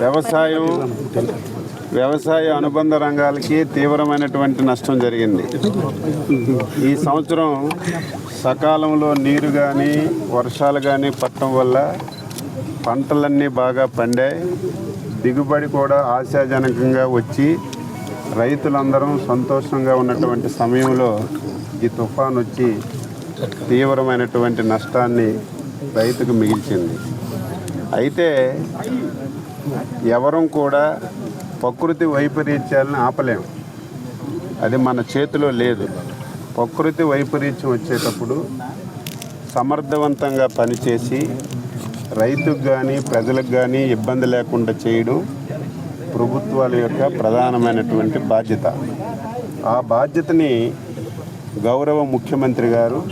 వ్యవసాయం వ్యవసాయ అనుబంధ రంగాలకి తీవ్రమైనటువంటి నష్టం జరిగింది. ఈ సంవత్సరం సకాలంలో నీరు కానీ వర్షాలు కానీ పట్టడం వల్ల పంటలన్నీ బాగా పండాయి. దిగుబడి కూడా ఆశాజనకంగా వచ్చి రైతులందరం సంతోషంగా ఉన్నటువంటి సమయంలో ఈ తుఫాన్ వచ్చి తీవ్రమైనటువంటి నష్టాన్ని రైతుకు మిగిల్చింది. అయితే ఎవరం కూడా ప్రకృతి వైపరీత్యాలను ఆపలేము. అది మన చేతిలో లేదు. ప్రకృతి వైపరీత్యం వచ్చేటప్పుడు సమర్థవంతంగా పనిచేసి రైతుకు కానీ ప్రజలకు కానీ ఇబ్బంది లేకుండా చేయడం ప్రభుత్వాల యొక్క ప్రధానమైనటువంటి బాధ్యత. ఆ బాధ్యతని గౌరవ ముఖ్యమంత్రి గారు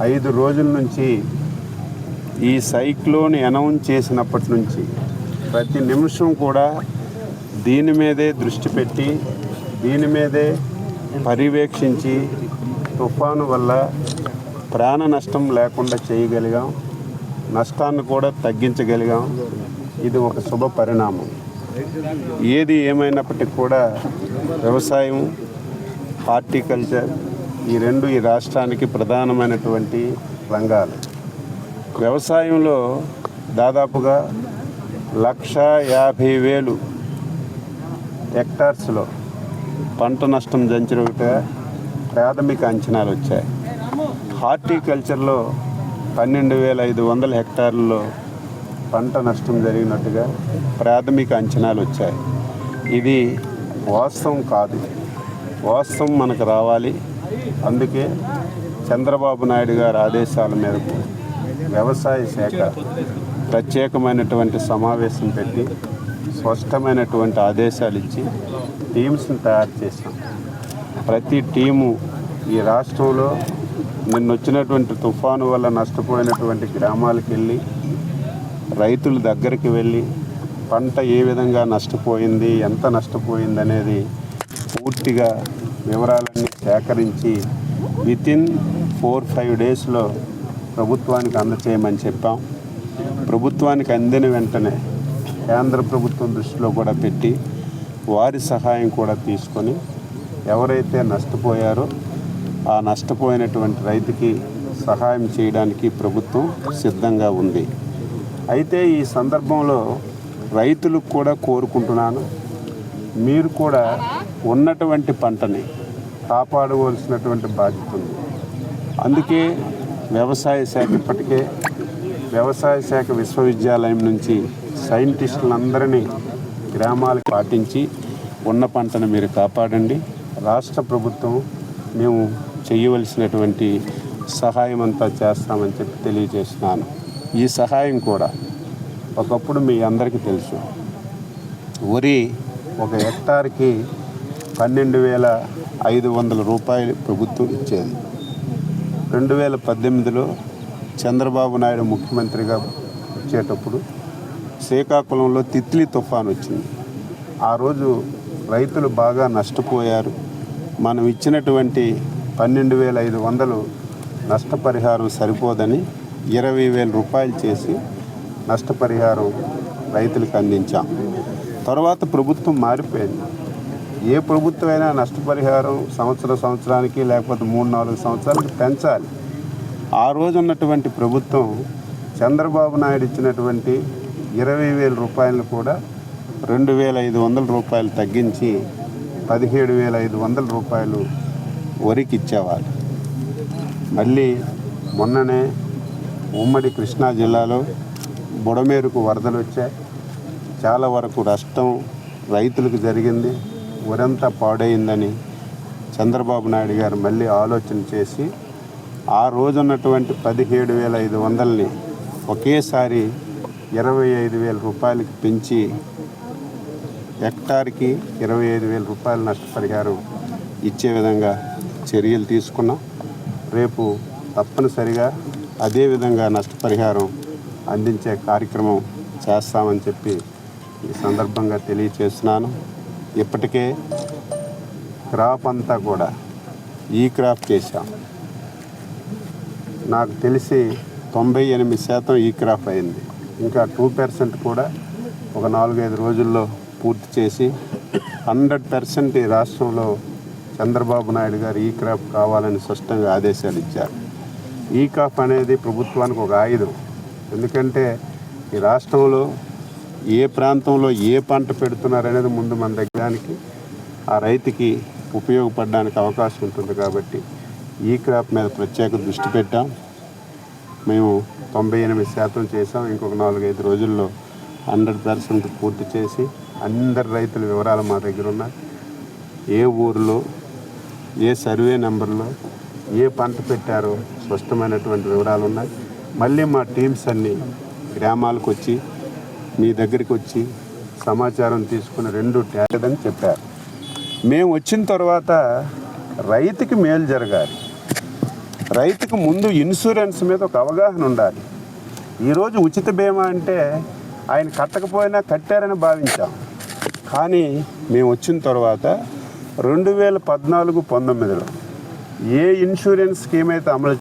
ఐదు రోజుల నుంచి ఈ సైక్లోన్ అనౌన్స్ చేసినప్పటి నుంచి ప్రతి నిమిషం కూడా దీని మీదే దృష్టి పెట్టి దీని మీదే పర్యవేక్షించి తుఫాను వల్ల ప్రాణ నష్టం లేకుండా చేయగలిగాం నష్టాన్ని కూడా తగ్గించగలిగాం. ఇది ఒక శుభ పరిణామం. ఏది ఏమైనప్పటికీ కూడా వ్యవసాయం హార్టికల్చర్ ఈ రెండు ఈ రాష్ట్రానికి ప్రధానమైనటువంటి రంగాలు. వ్యవసాయంలో దాదాపుగా లక్ష యాభై వేలు హెక్టార్స్లో పంట నష్టం జరిగినట్టుగా ప్రాథమిక అంచనాలు వచ్చాయి. హార్టికల్చర్లో పన్నెండు వేల ఐదు వందల హెక్టార్లలో పంట నష్టం జరిగినట్టుగా ప్రాథమిక అంచనాలు వచ్చాయి. ఇది వాస్తవం కాదు. వాస్తవం మనకు రావాలి. అందుకే చంద్రబాబు నాయుడు గారి ఆదేశాల మేరకు వ్యవసాయ శాఖ ప్రత్యేకమైనటువంటి సమావేశం పెట్టి స్పష్టమైనటువంటి ఆదేశాలు ఇచ్చి టీమ్స్ని తయారు చేసాం ప్రతి టీము ఈ రాష్ట్రంలో నిన్న వచ్చినటువంటి తుఫాను వల్ల నష్టపోయినటువంటి గ్రామాలకు వెళ్ళి రైతుల దగ్గరికి వెళ్ళి పంట ఏ విధంగా నష్టపోయింది ఎంత నష్టపోయింది అనేది పూర్తిగా వివరాలన్నీ సేకరించి వితిన్ ఫోర్ ఫైవ్ డేస్లో ప్రభుత్వానికి అందచేయమని చెప్పాం. ప్రభుత్వానికి అందిన వెంటనే కేంద్ర ప్రభుత్వం దృష్టిలో కూడా పెట్టి వారి సహాయం కూడా తీసుకొని ఎవరైతే నష్టపోయారో ఆ నష్టపోయినటువంటి రైతుకి సహాయం చేయడానికి ప్రభుత్వం సిద్ధంగా ఉంది. అయితే ఈ సందర్భంలో రైతులకు కూడా కోరుకుంటున్నాను మీరు కూడా ఉన్నటువంటి పంటని కాపాడవలసినటువంటి బాధ్యత ఉంది. అందుకే వ్యవసాయ శాఖ ఇప్పటికే వ్యవసాయ శాఖ విశ్వవిద్యాలయం నుంచి సైంటిస్టులందరినీ గ్రామాలకు పాటించి ఉన్న పంటను మీరు కాపాడండి. రాష్ట్ర ప్రభుత్వం మేము చేయవలసినటువంటి సహాయం అంతా చేస్తామని చెప్పి తెలియజేస్తున్నాను. ఈ సహాయం కూడా ఒకప్పుడు మీ అందరికీ తెలుసు. వరి ఒక హెక్టార్కి పన్నెండు వేల ఐదు వందల రూపాయలు ప్రభుత్వం ఇచ్చేది. రెండు వేల పద్దెనిమిదిలో చంద్రబాబు నాయుడు ముఖ్యమంత్రిగా వచ్చేటప్పుడు శ్రీకాకుళంలో తిత్లీ తుఫాన్ వచ్చింది. ఆ రోజు రైతులు బాగా నష్టపోయారు. మనం ఇచ్చినటువంటి పన్నెండు వేల ఐదు వందలు నష్టపరిహారం సరిపోదని ఇరవై వేల రూపాయలు చేసి నష్టపరిహారం రైతులకు అందించాం. తర్వాత ప్రభుత్వం మారిపోయింది. ఏ ప్రభుత్వమైనా నష్టపరిహారం సంవత్సరం సంవత్సరానికి లేకపోతే మూడు నాలుగు సంవత్సరాలకి పెంచాలి. ఆ రోజు ఉన్నటువంటి ప్రభుత్వం చంద్రబాబు నాయుడు ఇచ్చినటువంటి ఇరవై వేల రూపాయలను కూడా రెండు వేల ఐదు వందల రూపాయలు తగ్గించి పదిహేడు వేల ఐదు వందల రూపాయలు వరికి ఇచ్చేవారు మళ్ళీ మొన్ననే ఉమ్మడి కృష్ణా జిల్లాలో బుడమేరుకు వరదలు వచ్చాయి. చాలా వరకు నష్టం రైతులకు జరిగింది. వరంతా పాడైందని చంద్రబాబు నాయుడు గారు మళ్ళీ ఆలోచన చేసి ఆ రోజు ఉన్నటువంటి పదిహేడు వేల ఐదు వందలని ఒకేసారి ఇరవై ఐదు వేల రూపాయలకి పెంచి హెక్టార్కి ఇరవై ఐదు వేల రూపాయల నష్టపరిహారం ఇచ్చే విధంగా చర్యలు తీసుకున్నాం. రేపు తప్పనిసరిగా అదే విధంగా నష్టపరిహారం అందించే కార్యక్రమం చేస్తామని చెప్పి ఈ సందర్భంగా తెలియచేస్తున్నాను. ఇప్పటికే క్రాప్ అంతా కూడా ఈ క్రాప్ చేశాం. నాకు తెలిసి తొంభై ఎనిమిది శాతం ఈ క్రాప్ అయింది. ఇంకా టూ పర్సెంట్ కూడా ఒక నాలుగైదు రోజుల్లో పూర్తి చేసి హండ్రెడ్ పర్సెంట్ ఈ రాష్ట్రంలో చంద్రబాబు నాయుడు గారు ఈ క్రాప్ కావాలని స్పష్టంగా ఆదేశాలు ఇచ్చారు. ఈ క్రాప్ అనేది ప్రభుత్వానికి ఒక ఆయుధం. ఎందుకంటే ఈ రాష్ట్రంలో ఏ ప్రాంతంలో ఏ పంట పెడుతున్నారు అనేది ముందు మన దగ్గరానికి ఆ రైతుకి ఉపయోగపడడానికి అవకాశం ఉంటుంది కాబట్టి ఈ క్రాప్ మీద ప్రత్యేక దృష్టి పెట్టాం. మేము తొంభై ఎనిమిది శాతం చేసాం ఇంకొక నాలుగైదు రోజుల్లో హండ్రెడ్ పర్సెంట్ పూర్తి చేసి అందరి రైతుల వివరాలు మా దగ్గర ఉన్నాయి. ఏ ఊరిలో ఏ సర్వే నెంబర్లో ఏ పంట పెట్టారో స్పష్టమైనటువంటి వివరాలు ఉన్నాయి. మళ్ళీ మా టీమ్స్ అన్నీ గ్రామాలకు వచ్చి మీ దగ్గరికి వచ్చి సమాచారం తీసుకుని రెండు ట్యాగ్ అని చెప్పారు. మేము వచ్చిన తర్వాత రైతుకి మేలు జరగాలి. రైతుకు ముందు ఇన్సూరెన్స్ మీద ఒక అవగాహన ఉండాలి. ఈరోజు ఉచిత బీమా అంటే ఆయన కట్టకపోయినా కట్టారని భావించాం. కానీ మేము వచ్చిన తర్వాత రెండు వేల పద్నాలుగు పంతొమ్మిదిలో ఏ ఇన్సూరెన్స్ స్కీమ్ అయితే అమలు